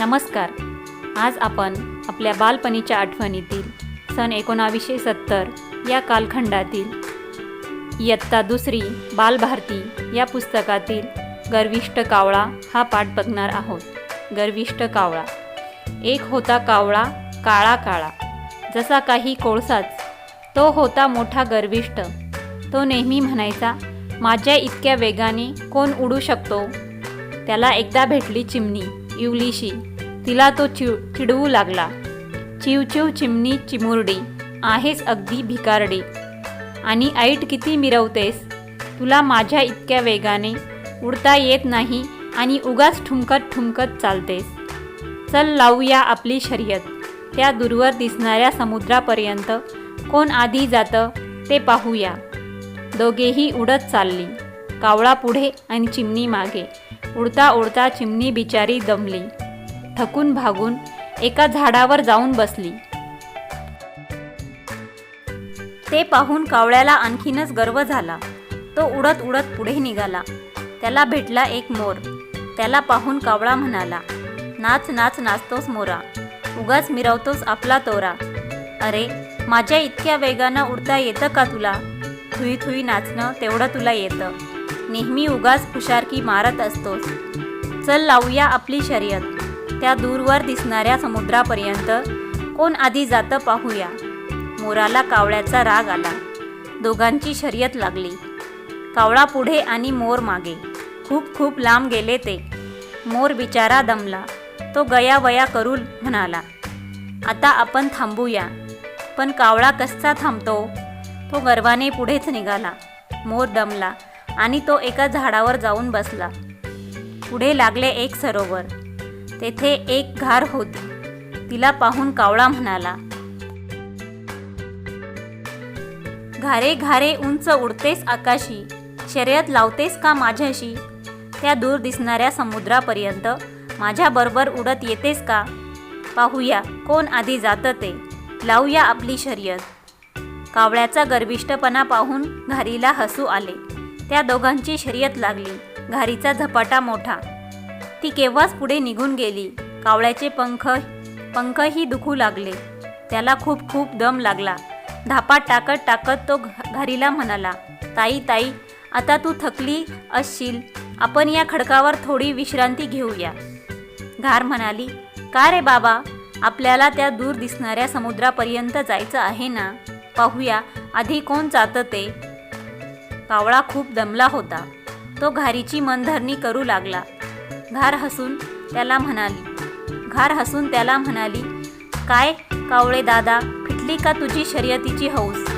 नमस्कार. आज आपण आपल्या बालपणीच्या आठवणीतील सन एकोणावीसशे सत्तर या कालखंडातील इयत्ता दुसरी बालभारती या पुस्तकातील गर्विष्ट कावळा हा पाठ बघणार आहोत. गर्विष्ट कावळा. एक होता कावळा काळा काळा. जसा काही कोळसाच तो होता मोठा गर्विष्ट तो नेहमी म्हणायचा माझ्या इतक्या वेगाने कोण उडू शकतो त्याला एकदा भेटली चिमणी इवलीशी. तिला तो चिव चिडवू लागला. चिवचिव चिमणी चिमुरडी आहेस अगदी भिकारडी. आणि ऐट किती मिरवतेस? तुला माझ्या इतक्या वेगाने उडता येत नाही आणि उगाच ठुमकत ठुमकत चालतेस. चल लावूया आपली शर्यत. त्या दूरवर दिसणाऱ्या समुद्रापर्यंत कोण आधी जातं ते पाहूया. दोघेही उडत चालली. कावळा पुढे आणि चिमणी मागे. उडता उडता चिमणी बिचारी दमली. थकून भागून एका झाडावर जाऊन बसली. ते पाहून कावळ्याला आणखीनच गर्व झाला. तो उडत उडत पुढे निघाला. त्याला भेटला एक मोर. त्याला पाहून कावळा म्हणाला नाच नाच नाचतोस मोरा. उगाच मिरवतोस आपला तोरा. अरे माझ्या इतक्या वेगानं उडता येतं का तुला? थुई थुई नाचणं तेवढं तुला येतं. नेहमी उगाच हुशारकी मारत असतोस. चल लावूया आपली शर्यत. त्या दूरवर दिसणाऱ्या समुद्रापर्यंत कोण आधी जातं पाहूया. मोराला कावळ्याचा राग आला. दोघांची शर्यत लागली. कावळा पुढे आणि मोर मागे. खूप खूप लांब गेले ते. मोर बिचारा दमला. तो गयावया करू म्हणाला आता आपण थांबूया. पण कावळा कसा थांबतो? तो गर्वाने पुढेच निघाला. मोर दमला आणि तो एका झाडावर जाऊन बसला. पुढे लागले एक सरोवर. तेथे एक घार होती. तिला पाहून कावळा म्हणाला घारे घारे उंच उडतेस आकाशी. शर्यत लावतेस का माझ्याशी? त्या दूर दिसणाऱ्या समुद्रापर्यंत माझ्याबरोबर उडत येतेस का? पाहूया कोण आधी जातं ते. लावूया आपली शर्यत. कावळ्याचा गर्विष्टपणा पाहून घारीला हसू आले. त्या दोघांची शर्यत लागली. घारीचा झपाटा मोठा. ती केव्हाच पुढे निघून गेली. कावळ्याचे पंख पंखही दुखू लागले. त्याला खूप खूप दम लागला. धापा टाकत टाकत तो घरीला घारीला म्हणाला ताई ताई आता तू थकली असशील. आपण या खडकावर थोडी विश्रांती घेऊया. घार म्हणाली का रे बाबा? आपल्याला त्या दूर दिसणाऱ्या समुद्रापर्यंत जायचं आहे ना? पाहूया आधी कोण जातं ते. कावळा खूप दमला होता. तो घारीची मनधरणी करू लागला. घार हसून त्याला म्हणाली. घार हसून त्याला म्हणाली काय कावळे दादा फिटली का तुझी शर्यतीची हौस?